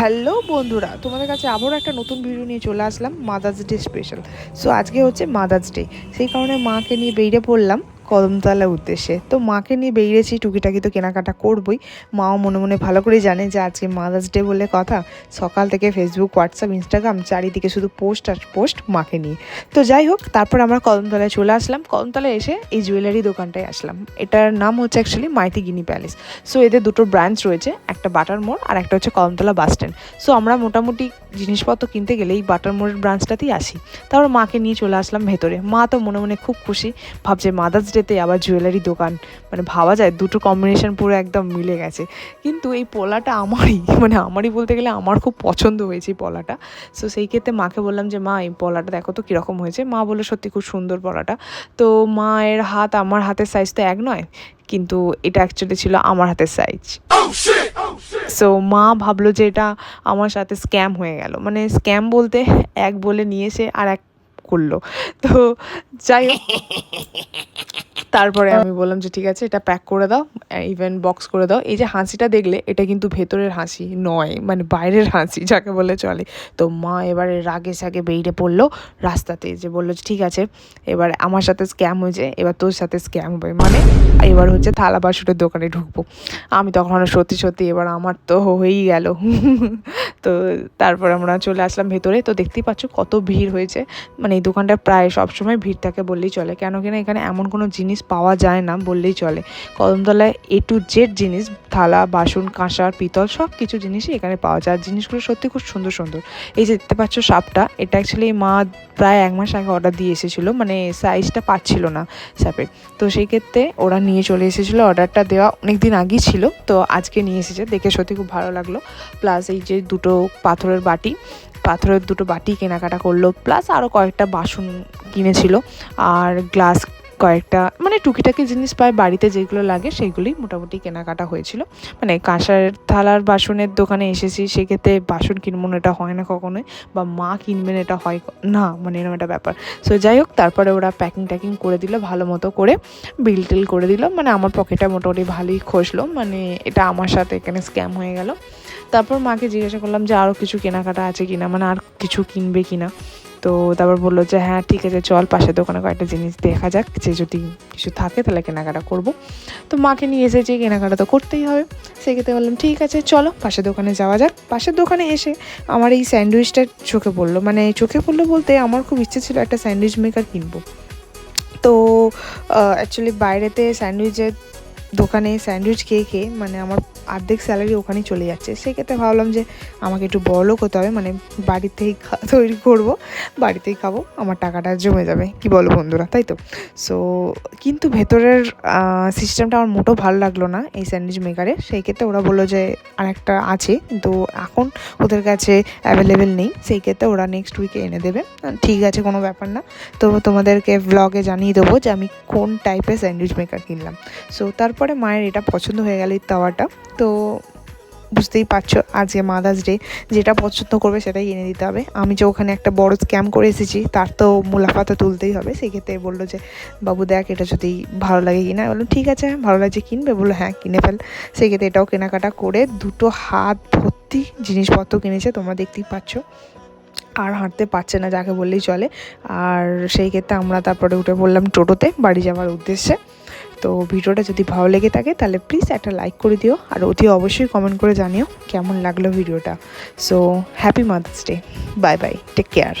Hello বন্ধুরা, তোমাদের কাছে আবারও একটা নতুন ভিডিও নিয়ে চলে আসলাম মাদার্স ডে স্পেশাল সো আজকে হচ্ছে মাদার্স ডে সেই কারণে মাকে নিয়ে বেরিয়ে পড়লাম। কদমতলার উদ্দেশ্যে। তো মাকে নিয়ে বেরিয়েছি, টুকিটাকি তো কেনাকাটা করবই। মাও মনে মনে ভালো করেই জানে যে আজকে মাদার্স ডে বলে কথা। সকাল থেকে ফেসবুক হোয়াটসঅ্যাপ ইনস্টাগ্রাম চারিদিকে শুধু পোস্ট আর পোস্ট মাকে নিয়ে। তো যাই হোক, তারপর আমরা কদমতলায় চলে আসলাম। কদমতলায় এসে এই জুয়েলারি দোকানটায় আসলাম। এটার নাম হচ্ছে অ্যাকচুয়ালি মাইতি গিনি প্যালেস সো এদের দুটো ব্রাঞ্চ রয়েছে, একটা বাটার মোড় আর একটা হচ্ছে কদমতলা বাস স্ট্যান্ড সো আমরা মোটামুটি জিনিসপত্র কিনতে গেলে এই বাটার মোড়ের ব্রাঞ্চটাতেই আসি। তারপর মাকে নিয়ে চলে আসলাম ভেতরে। মা তো মনে মনে খুব খুশি। ভাবছে মাদার্স ডেতে আবার জুয়েলারি দোকান মানে ভাবা যায় দুটো কম্বিনেশান পুরো একদম মিলে গেছে। কিন্তু এই পোলাটা আমারই মানে আমারই বলতে গেলে আমার খুব পছন্দ হয়েছে এই পলাটা। সো সেই ক্ষেত্রে মাকে বললাম যে মা এই পলাটা দেখো তো কীরকম হয়েছে। মা বলল সত্যি খুব সুন্দর পলাটা। তো মায়ের হাত আমার হাতের সাইজ তো এক নয় কিন্তু এটা অ্যাকচুয়ালি ছিল আমার হাতের সাইজ সো মা ভাবলো যে এটা আমার সাথে স্ক্যাম হয়ে গেল। মানে স্ক্যাম বলতে এক বলে নিয়ে এসে আর এক করল। তো যাই তারপরে আমি বললাম যে, ঠিক আছে, এটা প্যাক করে দাও ইভেন বক্স করে দাও। এই যে হাসিটা দেখলে, এটা কিন্তু ভেতরের হাসি নয় মানে বাইরের হাসি যাকে বলে চলে। তো মা এবারে রাগে সাগে বেরিয়ে পড়ল রাস্তাতে, যে বলল যে, ঠিক আছে, এবার আমার সাথে স্ক্যাম হয়েছে, এবার তোর সাথে স্ক্যাম হবে। মানে এবার হচ্ছে থালা বাসুটের দোকানে ঢুকবো। আমি তখন সত্যি সত্যি এবার আমার তো হয়েই গেল। তো তারপর আমরা চলে আসলাম ভেতরে। তো দেখতেই পাচ্ছ কত ভিড় হয়েছে। মানে এই দোকানটা প্রায় সবসময় ভিড় থাকে বললেই চলে। কেন কিনা এখানে এমন কোনো জিনিস পাওয়া যায় না বললেই চলে। কদমতলায় এ টু জেড জিনিস, থালা, বাসন কাঁসার পিতল সব কিছু জিনিসই এখানে পাওয়া যায়। আর জিনিসগুলো সত্যি খুব সুন্দর সুন্দর। এই যে দেখতে পাচ্ছ সাপটা, এটা অ্যাকচুয়ালি মা প্রায় এক মাস আগে অর্ডার দিয়ে এসেছিল মানে সাইজটা পাচ্ছিল না সাপের। তো সেই ক্ষেত্রে ওরা নিয়ে চলে এসেছিল অর্ডারটা দেওয়া অনেক দিন আগেই ছিল। তো আজকে নিয়ে এসেছে, দেখে সত্যি খুব ভালো লাগল। প্লাস এই যে দুটো পাথরের বাটি পাথরের দুটো বাটি কেনাকাটা করল প্লাস আরও কয়েকটা বাসন কিনেছিল, আর গ্লাস কয়েকটা মানে টুকিটাকি জিনিস পায় বাড়িতে যেগুলো লাগে সেগুলোই মোটামুটি কেনাকাটা হয়েছিল। মানে কাঁসার থালার বাসনের দোকানে এসেছি, সেক্ষেত্রে বাসন কিনবো না এটা হয় না কখনোই, বা মা কিনবেন এটা হয় না মানে এরকম একটা ব্যাপার। সো যাই হোক, তারপরে ওরা প্যাকিং ট্যাকিং করে দিল, ভালো মতো করে বিল টিল করে দিল মানে আমার পকেটটা মোটামুটি ভালোই খসলো মানে এটা আমার সাথে এখানে স্ক্যাম হয়ে গেল। তারপর মাকে জিজ্ঞাসা করলাম যে আরও কিছু কেনাকাটা আছে কিনা মানে আর কিছু কিনবে কিনা। তো তারপর বলল যে হ্যাঁ ঠিক আছে, চল পাশের দোকানে কয়েকটা জিনিস দেখা যাক, যে যদি কিছু থাকে তাহলে কেনাকাটা করব। তো মাকে নিয়ে এসেছি কেনাকাটা তো করতেই হবে সেক্ষেত্রে বললাম, ঠিক আছে, চলো পাশের দোকানে যাওয়া যাক। পাশের দোকানে এসে আমার এই স্যান্ডউইচটা চোখে পড়ল মানে চোখে পড়ল বলতে আমার খুব ইচ্ছে ছিল একটা স্যান্ডউইচ মেকার কিনবো। তো অ্যাকচুয়ালি বাইরেতে স্যান্ডউইচের দোকানে স্যান্ডউইচ খেয়ে খেয়ে মানে আমার অর্ধেক স্যালারি ওখানেই চলে যাচ্ছে। সেক্ষেত্রে ভাবলাম যে আমাকে একটু বড় করতে হবে মানে বাড়িতেই তৈরি করব, বাড়িতেই খাব, আমার টাকাটা জমে যাবে। কি বলো বন্ধুরা, তাই তো? সো কিন্তু ভেতরের সিস্টেমটা আমার মোটেও ভালো লাগল না এই স্যান্ডউইচ মেকারে। সেই ক্ষেত্রে ওরা বলল যে আরেকটা আছে কিন্তু এখন ওদের কাছে অ্যাভেলেবেল নেই। সেই ক্ষেত্রে ওরা নেক্সট উইকে এনে দেবে। ঠিক আছে, কোনো ব্যাপার না। তো তোমাদেরকে ব্লগে জানিয়ে দেবো যে আমি কোন টাইপের স্যান্ডউইচ মেকার কিনলাম। সো তারপরে মায়ের এটা পছন্দ হয়ে গেল এই তাওয়াটা। তো বুঝতেই পারছ আজকে মাদার্স ডে যেটা পছন্দ করবে সেটাই এনে দিতে হবে। আমি যে ওখানে একটা বড় স্ক্যাম করে এসেছি, তার তো মুনাফা তো তুলতেই হবে। সেক্ষেত্রে বলল যে, বাবু দেখ, এটা যদি ভালো লাগে কিনা? বললাম, ঠিক আছে হ্যাঁ ভালো লাগছে কিনবে? বলল হ্যাঁ কিনে ফেল। সেক্ষেত্রে এটাও কেনাকাটা করে দুটো হাত ভর্তি জিনিসপত্র কিনেছে, তোমরা দেখতেই পাচ্ছ। আর হাঁটতে পারছে না, যাকে বললেই চলে। আর সেই ক্ষেত্রে আমরা তারপরে উঠে পড়লাম টোটোতে, বাড়ি যাওয়ার উদ্দেশ্যে। তো ভিডিওটা যদি ভালো লেগে থাকে, তাহলে প্লিজ একটা লাইক করে দিও আর অতি অবশ্যই কমেন্ট করে জানিও কেমন লাগল ভিডিওটা। So happy mother's day bye bye take care